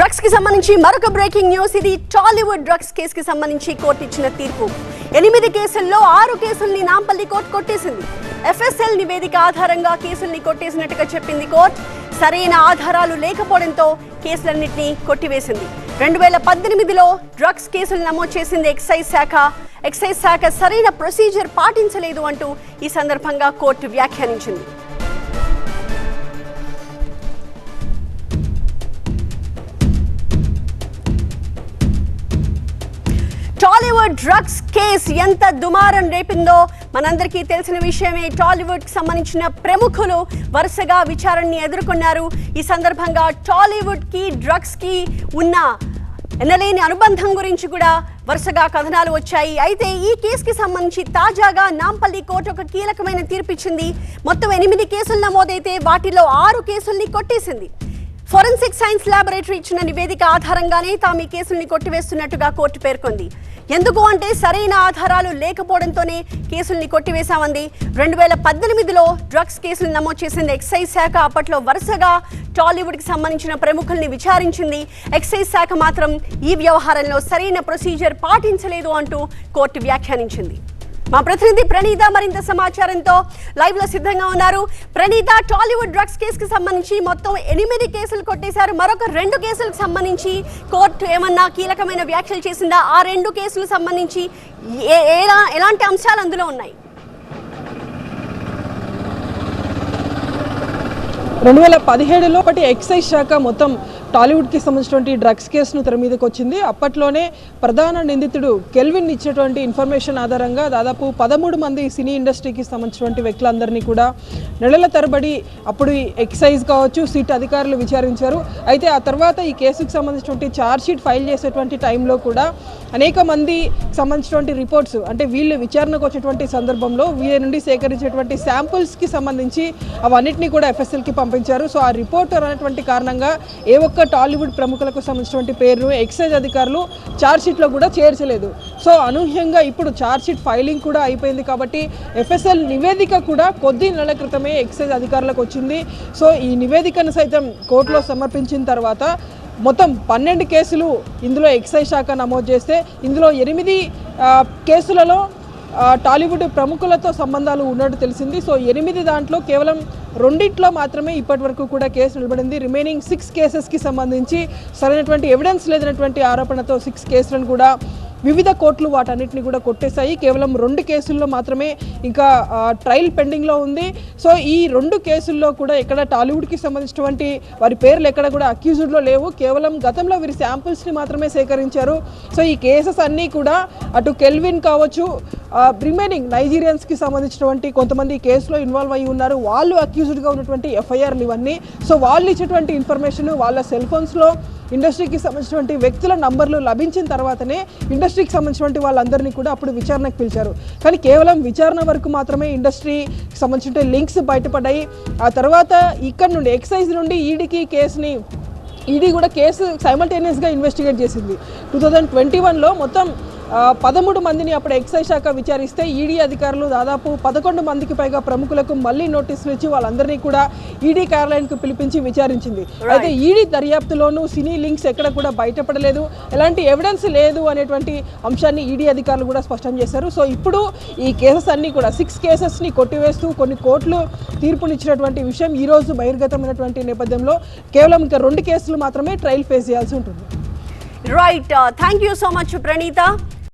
డ్రగ్స్కి సంబంధించి మరొక బ్రేకింగ్ న్యూస్. ఇది టాలీవుడ్ డ్రగ్స్ కేసు కి సంబంధించి కోర్టు ఇచ్చిన తీర్పు. ఎనిమిది కేసుల్లో ఆరు కేసుల్ని నాంపల్లి కోర్టు కొట్టేసింది. ఎఫ్ఎస్ఎల్ నివేదిక ఆధారంగా కేసుల్ని కొట్టేసినట్టుగా చెప్పింది కోర్టు. సరైన ఆధారాలు లేకపోవడంతో కేసులన్నింటినీ కొట్టివేసింది. రెండు వేల పద్దెనిమిదిలో డ్రగ్స్ కేసులు నమోదు చేసింది ఎక్సైజ్ శాఖ. ఎక్సైజ్ శాఖ సరైన ప్రొసీజర్ పాటించలేదు అంటూ ఈ సందర్భంగా కోర్టు వ్యాఖ్యానించింది. టాలీవుడ్ డ్రగ్స్ కేస్ ఎంత దుమారం రేపిందో మనందరికీ తెలిసిన విషయమే. టాలీవుడ్కి సంబంధించిన ప్రముఖులు వరుసగా విచారణని ఎదుర్కొన్నారు. ఈ సందర్భంగా టాలీవుడ్కి డ్రగ్స్కి ఉన్న ఎనలేని అనుబంధం గురించి కూడా వరుసగా కథనాలు వచ్చాయి. అయితే ఈ కేసుకి సంబంధించి తాజాగా నాంపల్లి కోర్టు ఒక కీలకమైన తీర్పిచ్చింది. మొత్తం ఎనిమిది కేసులు నమోదైతే వాటిలో ఆరు కేసుల్ని కొట్టేసింది. ఫోరెన్సిక్ సైన్స్ ల్యాబొరేటరీ ఇచ్చిన నివేదిక ఆధారంగానే తాము ఈ కేసుల్ని కొట్టివేస్తున్నట్టుగా కోర్టు పేర్కొంది. ఎందుకు అంటే సరైన ఆధారాలు లేకపోవడంతోనే కేసుల్ని కొట్టివేశామంది. రెండు వేల పద్దెనిమిదిలో డ్రగ్స్ కేసులు నమోదు చేసింది ఎక్సైజ్ శాఖ. అప్పట్లో వరుసగా టాలీవుడ్కి సంబంధించిన ప్రముఖుల్ని విచారించింది. ఎక్సైజ్ శాఖ మాత్రం ఈ వ్యవహారంలో సరైన ప్రొసీజర్ పాటించలేదు అంటూ కోర్టు వ్యాఖ్యానించింది. మా ప్రతినిధి ప్రణీత మరింత సమాచారంతో లైవ్లో సిద్ధంగా ఉన్నారు. ప్రణీత టాలీవుడ్ డ్రగ్స్ కేసుకి సంబంధించి మొత్తం ఎనిమిది కేసులు కొట్టేశారు. మరొక రెండు కేసులకు సంబంధించి కోర్టు ఏమన్నా కీలకమైన వ్యాఖ్యలు చేసిందా? ఆ రెండు కేసులకు సంబంధించి ఏ- ఎలా ఎలాంటి అంశాలు అందులో ఉన్నాయి? రెండు వేల పదిహేడులో ఒకటి ఎక్సైజ్ శాఖ మొత్తం టాలీవుడ్కి సంబంధించినటువంటి డ్రగ్స్ కేసును తెర మీదకి వచ్చింది. అప్పట్లోనే ప్రధాన నిందితుడు కెల్విన్ ఇచ్చేటువంటి ఇన్ఫర్మేషన్ ఆధారంగా దాదాపు పదమూడు మంది సినీ ఇండస్ట్రీకి సంబంధించినటువంటి వ్యక్తులందరినీ కూడా నెలల తరబడి అప్పుడు ఈ ఎక్సైజ్ కావచ్చు సిట్ అధికారులు విచారించారు. అయితే ఆ తర్వాత ఈ కేసుకు సంబంధించినటువంటి ఛార్జ్షీట్ ఫైల్ చేసేటువంటి టైంలో కూడా అనేక మంది సంబంధించినటువంటి రిపోర్ట్స్ అంటే వీళ్ళు విచారణకు వచ్చేటువంటి సందర్భంలో వీళ్ళ నుండి సేకరించేటువంటి శాంపుల్స్కి సంబంధించి అవన్నిటినీ కూడా ఎఫ్ఎస్ఎల్కి పంపించారు. సో ఆ రిపోర్ట్ అనేటువంటి కారణంగా ఏ ఒక్క టాలీవుడ్ ప్రముఖులకు సంబంధించినటువంటి పేరు ఎక్సైజ్ అధికారులు ఛార్జ్షీట్లో కూడా చేర్చలేదు. సో అనూహ్యంగా ఇప్పుడు ఛార్జ్షీట్ ఫైలింగ్ కూడా అయిపోయింది కాబట్టి ఎఫ్ఎస్ఎల్ నివేదిక కూడా కొద్ది నెలల క్రితమే ఎక్సైజ్ అధికారులకు వచ్చింది. సో ఈ నివేదికను సైతం కోర్టులో సమర్పించిన తర్వాత మొత్తం పన్నెండు కేసులు ఇందులో ఎక్సైజ్ శాఖ నమోదు చేస్తే ఇందులో ఎనిమిది కేసులలో టాలీవుడ్ ప్రముఖులతో సంబంధాలు ఉన్నట్టు తెలిసింది. సో ఎనిమిది దాంట్లో కేవలం రెండిట్లో మాత్రమే ఇప్పటి వరకు కూడా కేసు నిలబడింది. రిమైనింగ్ సిక్స్ కేసెస్కి సంబంధించి సరైనటువంటి ఎవిడెన్స్ లేదనటువంటి ఆరోపణతో సిక్స్ కేసులను కూడా వివిధ కోర్టులు వాటన్నిటిని కూడా కొట్టేశాయి. కేవలం రెండు కేసుల్లో మాత్రమే ఇంకా ట్రయల్ పెండింగ్లో ఉంది. సో ఈ రెండు కేసుల్లో కూడా ఎక్కడ టాలీవుడ్కి సంబంధించినటువంటి వారి పేర్లు ఎక్కడ కూడా అక్యూజ్డ్లో లేవు. కేవలం గతంలో వీరి శాంపుల్స్ని మాత్రమే సేకరించారు. సో ఈ కేసెస్ అన్నీ కూడా అటు కెల్విన్ కావచ్చు రిమైనింగ్ నైజీరియన్స్కి సంబంధించినటువంటి కొంతమంది ఈ కేసులో ఇన్వాల్వ్ అయ్యి ఉన్నారు. వాళ్ళు అక్యూజ్డ్గా ఉన్నటువంటి ఎఫ్ఐఆర్లు ఇవన్నీ. సో వాళ్ళు ఇచ్చేటువంటి ఇన్ఫర్మేషన్ వాళ్ళ సెల్ ఫోన్స్లో ఇండస్ట్రీకి సంబంధించినటువంటి వ్యక్తుల నంబర్లు లభించిన తర్వాతనే ఇండస్ట్రీకి సంబంధించినటువంటి వాళ్ళందరినీ కూడా అప్పుడు విచారణకు పిలిచారు. కానీ కేవలం విచారణ వరకు మాత్రమే ఇండస్ట్రీకి సంబంధించిన లింక్స్ బయటపడ్డాయి. ఆ తర్వాత ఇక్కడ నుండి ఎక్సైజ్ నుండి ఈడీకి కేసుని ఈడీ కూడా కేసు సైమల్టేనియస్గా ఇన్వెస్టిగేట్ చేసింది. టూ థౌజండ్ ట్వంటీ వన్లో మొత్తం పదమూడు మందిని అప్పుడు ఎక్సైజ్ శాఖ విచారిస్తే ఈడీ అధికారులు దాదాపు పదకొండు మందికి పైగా ప్రముఖులకు మళ్ళీ నోటీసులు ఇచ్చి వాళ్ళందరినీ కూడా ఈడీ కార్యాలయానికి పిలిపించి విచారించింది. అయితే ఈడీ దర్యాప్తులోనూ సినీ లింక్స్ ఎక్కడ కూడా బయటపడలేదు. ఎలాంటి ఎవిడెన్స్ లేదు అనేటువంటి అంశాన్ని ఈడీ అధికారులు కూడా స్పష్టం చేశారు. సో ఇప్పుడు ఈ కేసెస్ అన్నీ కూడా సిక్స్ కేసెస్ని కొట్టివేస్తూ కొన్ని కోర్టులు తీర్పునిచ్చినటువంటి విషయం ఈ రోజు బహిర్గతమైనటువంటి నేపథ్యంలో కేవలం ఇంకా రెండు కేసులు మాత్రమే ట్రయల్ ఫేస్ చేయాల్సి ఉంటుంది. Right thank you so much Praneetha